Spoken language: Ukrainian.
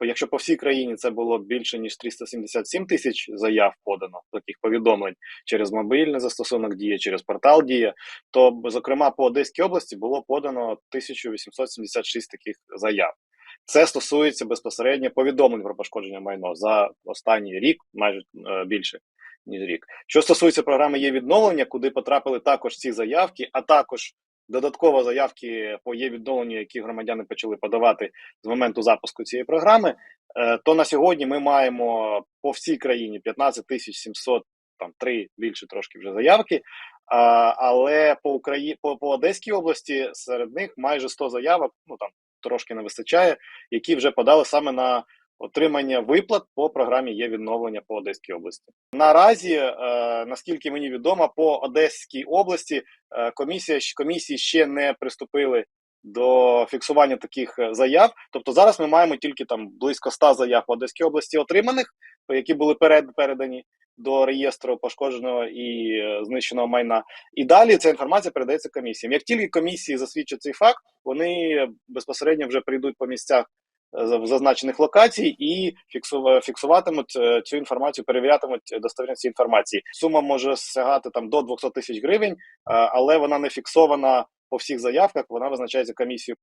Якщо по всій країні це було більше ніж 377 тисяч заяв подано, таких повідомлень через мобільний застосунок Дія, через портал Дія, то зокрема по Одеській області було подано 1876 таких заяв. Це стосується безпосередньо повідомлень про пошкодження майно за останній рік, майже е, більше ніж рік. Що стосується програми є відновлення, куди потрапили також ці заявки, а також додатково заявки по є відновленню, які громадяни почали подавати з моменту запуску цієї програми. е, То на сьогодні ми маємо по всій країні 15 тисяч 700, там три більше трошки вже заявки. Але по Україні по, по Одеській області серед них майже 100 заявок. Ну там трошки не вистачає, які вже подали саме на отримання виплат по програмі є відновлення по Одеській області. Наразі, е, наскільки мені відомо, по Одеській області е, комісія комісії ще не приступили до фіксування таких е, заяв. Тобто зараз ми маємо тільки там близько 100 заяв по Одеській області отриманих, які були перед передані до реєстру пошкодженого і е, знищеного майна. І далі ця інформація передається комісіям. Як тільки комісії засвідчать цей факт, вони безпосередньо вже прийдуть по місцях е, зазначених локацій і фіксуватимуть е, цю інформацію, перевірятимуть достовірність цієї інформації. Сума може сягати там до 200 тисяч гривень, е, але вона не фіксована по всіх заявках. Вона визначається комісією.